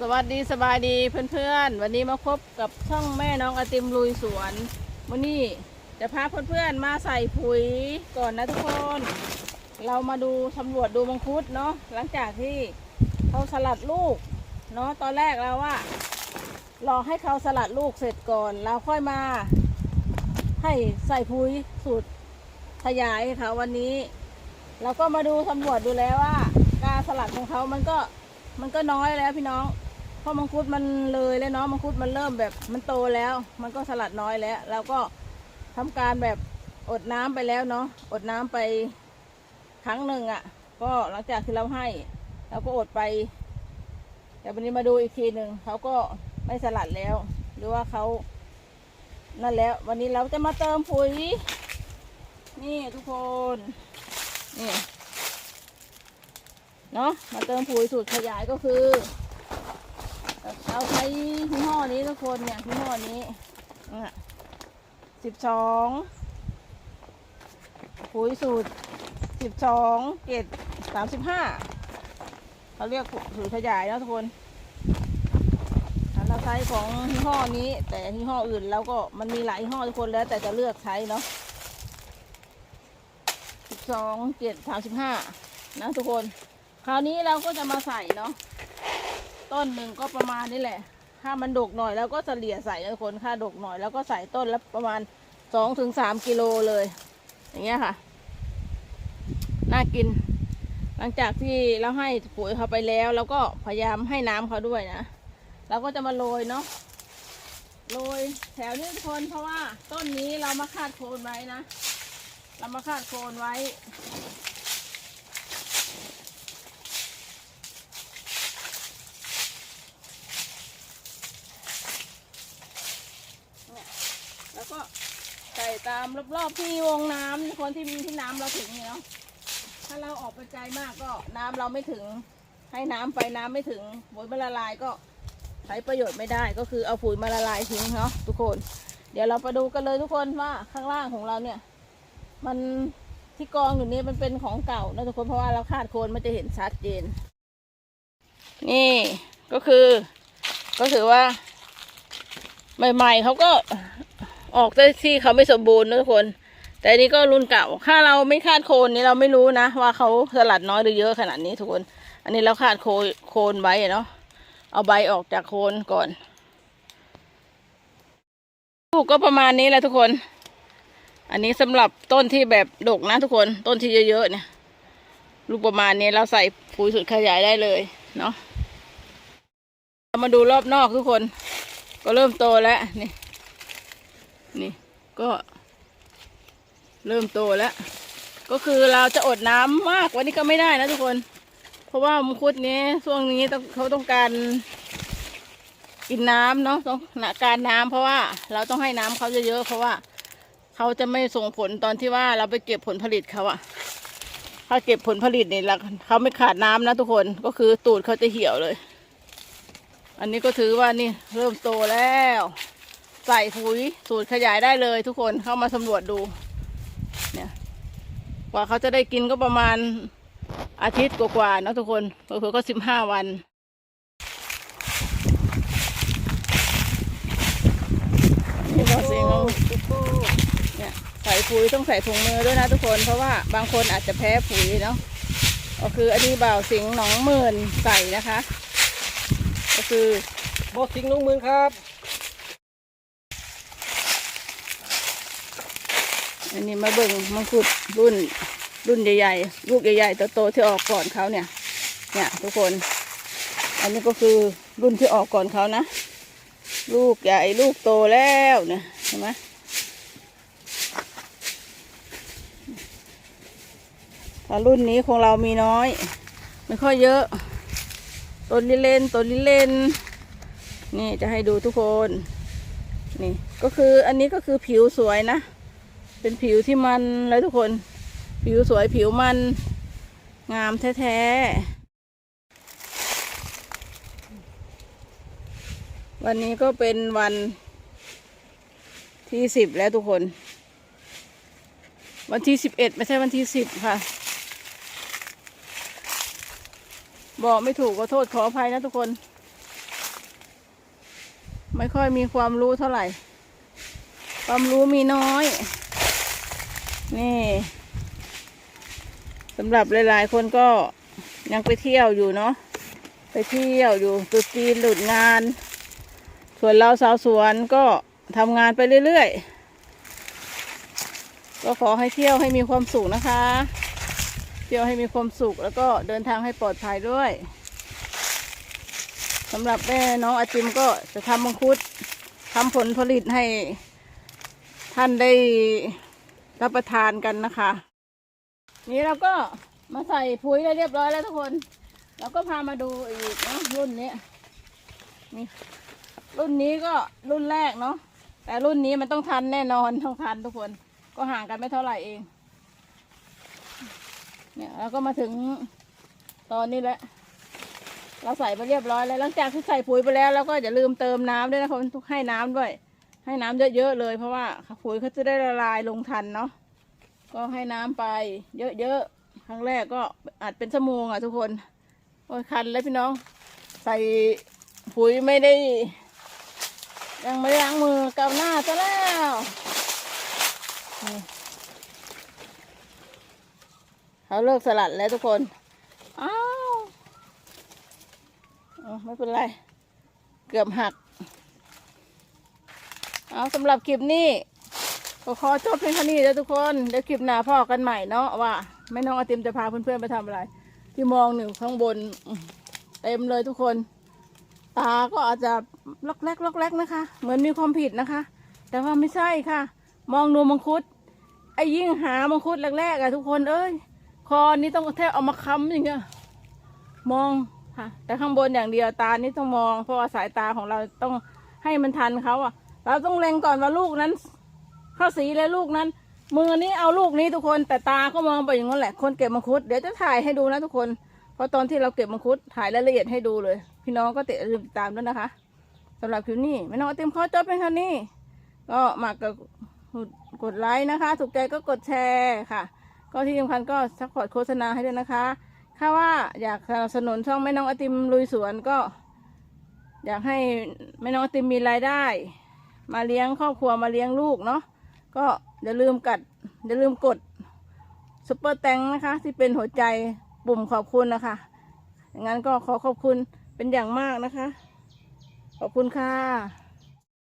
สวัสดีสบายดีเพื่อนๆ วันนี้มาพบกับช่องแม่น้องไอติมลุยสวน วันนี้จะพาเพื่อนๆมาใส่ปุ๋ยก่อนนะทุกคน เรามาดูสำรวจดูมังคุดเนาะหลังจากที่เขาสลัดลูกเนาะตอนแรกเราว่ารอให้เขาสลัดลูกเสร็จก่อนเราค่อยมา ให้ใส่ปุ๋ยสูตรขยายให้เขาวันนี้ เราก็มาดูสำรวจดูแล้วว่า การสลัดของเขามันก็มันก็น้อยแล้วพี่น้อง เพราะมังคุดมันเลยแล้วเนาะมังคุดมันเริ่มแบบมันโตแล้ว มันก็สลัดน้อยแล้วเราก็ทำการแบบอดน้ำไปแล้วเนาะอดน้ำไปครั้งหนึ่งอะ่ะ ก็หลังจากที่เราให้เราก็อดไปแต่วันนี้มาดูอีกทีหนึ่งเขาก็ไม่สลัดแล้ว หรือว่าเขานั่นแล้ว วันนี้เราจะมาเติมปุ๋ย นี่ทุกคนนี่เนาะมาเติมปุ๋ยสูตรขยายก็คือ เราใช้ยี่ห้อนี้ทุกคนเนี่ยยี่ห้อนี้สิบสองปุ๋ยสูตรสิบสองเกตสามสิบห้าเขาเรียกสูตรขยายแล้วทุกคนเราใช้ของยี่ห้อนี้ แต่ยี่ห้ออื่นเราก็มันมีหลายยี่ห้อทุกคนแล้ว แต่จะเลือกใช้เนาะสิบสองเกตสามสิบห้านะทุกคน คราวนี้เราก็จะมาใส่เนาะ ต้นหนึ่งก็ประมาณนี้แหละ ถ้ามันดกหน่อยแล้วก็เฉลี่ยใส่นะคนค่าดกหน่อยแล้วก็ใส่ต้นละประมาณสองถึงสามกิโลเลย อย่างเงี้ยค่ะ น่ากิน หลังจากที่เราให้ปุ๋ยเขาไปแล้วเราก็พยายามให้น้ำเขาด้วยนะเราก็จะมาโรยเนาะโรยแถวนี้ทุกคนเพราะว่าต้นนี้เรามาคาดโคนไว้นะ เรามาคาดโคนไว้แล้วก็ใส่ตาม รอบๆที่วงน้ำคนที่มีที่น้ำเราถึงเนาะถ้าเราออกไปไกลมากก็น้ำเราไม่ถึง ให้น้ำไปน้ำไม่ถึงปุ๋ยมันละลายก็ใช้ประโยชน์ไม่ได้ก็คือเอาปุ๋ยมาละลายทิ้งเนาะทุกคน เดี๋ยวเราไปดูกันเลยทุกคนว่าข้างล่างของเราเนี่ย มันที่กองอยู่นี้มันเป็นของเก่านะทุกคนเพราะว่าเราคาดโคนมันจะเห็นชัดเจน นี่ก็คือ ก็ถือว่า ใหม่ ๆเขาก็ ออกได้ที่เขาไม่สมบูรณ์นะทุกคน แต่อันนี้ก็รุ่นเก่า ถ้าเราไม่คาดโคนนี้เราไม่รู้นะ ว่าเขาสลัดน้อยหรือเยอะขนาดนี้ทุกคน อันนี้เราคาดโคนโคนไว้เนาะ เอาใบออกจากโคนก่อน ลูกก็ประมาณนี้แหละทุกคน อันนี้สำหรับต้นที่แบบดกนะทุกคน ต้นที่เยอะๆเนี่ย ลูกประมาณนี้เราใส่ปุ๋ยสุดขยายได้เลยเนาะ เรามาดูรอบนอกทุกคน ก็เริ่มโตแล้วนี่ นี่ก็เริ่มโตแล้ว ก็คือเราจะอดน้ำมากวันนี้ก็ไม่ได้นะทุกคน เพราะว่ามังคุดนี้ช่วงนี้ต้องเขาต้องการ กินน้ำเนาะต้องการน้ำเพราะว่าเราต้องให้น้ำเขาเยอะๆเพราะว่าเขาจะไม่ส่งผลตอนที่ว่าเราไปเก็บผลผลิตเขาอะถ้าเก็บผลผลิตเนี่ยเราเขาไม่ขาดน้ำนะทุกคนก็คือตูดเขาจะเหี่ยวเลย อันนี้ก็ถือว่านี่เริ่มโตแล้ว ใส่ปุ๋ยสูตรขยายได้เลยทุกคนเข้ามาสำรวจดู เนี่ย กว่าเขาจะได้กินก็ประมาณอาทิตย์กว่าๆนะทุกคนเผื่อก็สิบห้าวันนี่ก็สิงของเนี่ยใส่ปุ๋ยต้องใส่ถุงมือด้วยนะทุกคนเพราะว่าบางคนอาจจะแพ้ปุ๋ยเนาะก็คืออันนี้บ่าวสิงหนองหมื่นใส่นะคะ ก็คือบอกสิงห์น้องเมืองครับ อันนี้มาเบิ่งมังคุดรุ่นรุ่นใหญ่ๆ ลูกใหญ่ๆโตๆที่ออกก่อนเขาเนี่ย เนี่ยทุกคน อันนี้ก็คือรุ่นที่ออกก่อนเขานะ ลูกใหญ่ลูกโตแล้วเนี่ยเห็นไหมแต่รุ่นนี้ของเรามีน้อย ไม่ค่อยเยอะ ต้นลิเลนต้นลิเลนนี่จะให้ดูทุกคน นี่ก็คืออันนี้ก็คือผิวสวยนะ เป็นผิวที่มันเลยทุกคน ผิวสวยผิวมัน งามแท้ๆ วันนี้ก็เป็นวันที่สิบแล้วทุกคน วันที่สิบเอ็ดไม่ใช่วันที่สิบค่ะ บอกไม่ถูกก็โทษขออภัยนะทุกคน ไม่ค่อยมีความรู้เท่าไหร่ความรู้มีน้อย นี่สำหรับหลายๆ คนก็ยังไปเที่ยวอยู่เนาะไปเที่ยวอยู่ตรุษจีนหลุดงาน ส่วนเราสาวสวนก็ทำงานไปเรื่อยๆ ก็ขอให้เที่ยวให้มีความสุขนะคะ เที่ยวให้มีความสุขแล้วก็เดินทางให้ปลอดภัยด้วยสำหรับแม่น้องอาจิมก็จะทำมังคุดทำผลผลิตให้ท่านได้ รับประทานกันนะคะ นี่เราก็มาใส่ปุ๋ยได้เรียบร้อยแล้วทุกคน เราก็พามาดูอีกเนาะรุ่นนี้นี่รุ่นนี้ก็รุ่นแรกเนาะแต่รุ่นนี้มันต้องทันแน่นอนต้องทันทุกคน ก็ห่างกันไม่เท่าไหร่เอง เนี่ยเราก็มาถึงตอนนี้แหละเราใส่ไปเรียบร้อยแล้วหลังจากที่ใส่ปุ๋ยไปแล้วเราก็อย่าลืมเติมน้ำด้วยนะคะทุกให้น้ำด้วย ให้น้ำเยอะๆเลย เพราะว่าปุ๋ยเขาจะได้ละลายลงทันเนาะก็ให้น้ำไปเยอะๆครั้งแรกก็อาจเป็นชั่วโมงอะทุกคนโอ้ยคันแล้วพี่น้อง ใส่ปุ๋ยไม่ได้ ยังไม่ได้ล้างมือเกาหน้าซะแล้วเขาเลิกสลัดแล้วทุกคน อ้าวไม่เป็นไร เกือบหัก เอาสำหรับคลิปนี้ก็ขอจบเพียงเท่านี้แล้วทุกคน เดี๋ยวคลิปหน้าพ่อกันใหม่เนาะว่าแม่น้องไอติมจะพาเพื่อนๆไปทำอะไร ที่มองหนึ่งข้างบนเต็มเลยทุกคน ตาก็อาจจะล็อกแรกล็อกแรกนะคะ เหมือนมีความผิดนะคะ แต่ว่าไม่ใช่ค่ะ มองดูมังคุดไอ้ยิ่งหามังคุดแรกๆอะทุกคนเอ้ยคอนี้ต้องแทบเอามาค้ำอย่างเงี้ยมองค่ะ แต่ข้างบนอย่างเดียวตานี่ต้องมอง เพราะว่าสายตาของเราต้องให้มันทันเขาอะ เราต้องเล็งก่อนว่าลูกนั้นเข้าสีเลยลูกนั้น มือนี้เอาลูกนี้ทุกคนแต่ตาก็มองไปอย่างนั้นแหละ คนเก็บมังคุดเดี๋ยวจะถ่ายให้ดูนะทุกคน เพราะตอนที่เราเก็บมังคุดถ่ายรายละเอียดให้ดูเลย พี่น้องก็ติดติดตามด้วยนะคะสำหรับคลิปนี้ไม่น้องไอติมขอจบเป็นเท่านี้ ก็มากดกดไลค์นะคะ ถูกใจก็กดแชร์ค่ะ ก็ที่สำคัญก็ซัพพอร์ตโฆษณาให้ด้วยนะคะถ้าว่าอยากสนับสนุนช่องแม่น้องอติมลุยสวนก็ อยากให้แม่น้องอติมมีรายได้ มาเลี้ยงครอบครัวมาเลี้ยงลูกเนาะก็อย่าลืมกัดอย่าลืมกดซุปเปอร์แตงนะคะ ที่เป็นหัวใจปุ่มขอบคุณนะคะอย่างนั้นก็ขอขอบคุณเป็นอย่างมากนะคะ ขอบคุณค่ะ